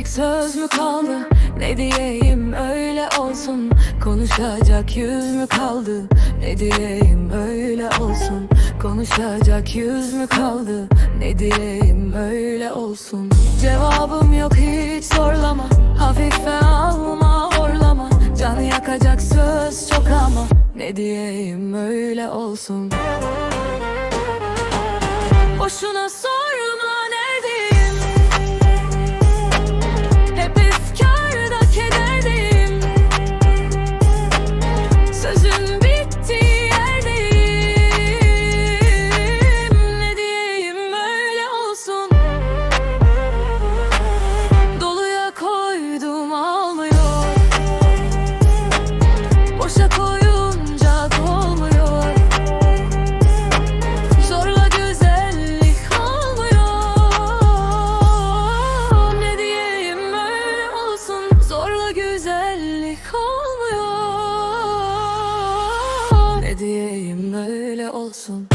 Söylenmedik söz mü kaldı? Ne diyeyim? Öyle olsun. Konuşacak yüz mü kaldı? Ne diyeyim? Öyle olsun. Konuşacak yüz mü kaldı? Ne diyeyim? Öyle olsun. Cevabım yok hiç zorlama. Hafife alma horlama. Canı yakacak söz çok ama. Ne diyeyim? Öyle olsun. Boşuna diyeyim öyle olsun.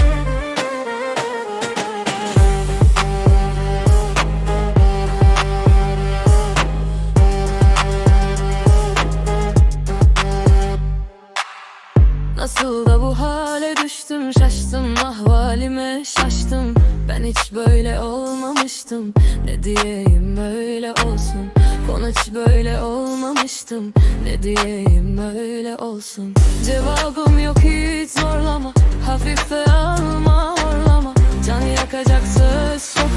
Nasıl da bu hale düştüm şaştım ahvalime şaştım. Ben hiç böyle olmamıştım. Ne diyeyim öyle olsun Konu hiç böyle olmamıştım. Ne diyeyim öyle olsun. Cevabım yok hiç zorlama. Hafife alma horlama. Can yakacak söz çok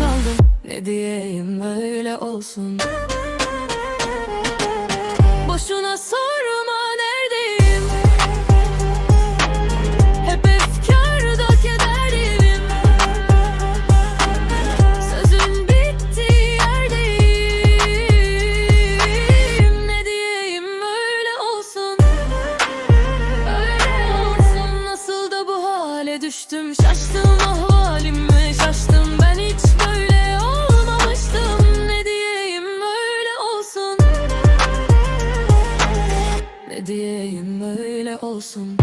ne diyeyim öyle olsun düştüm Şaştım ah oh halime şaştım. Ben hiç böyle olmamıştım. Ne diyeyim öyle olsun? Ne diyeyim öyle olsun?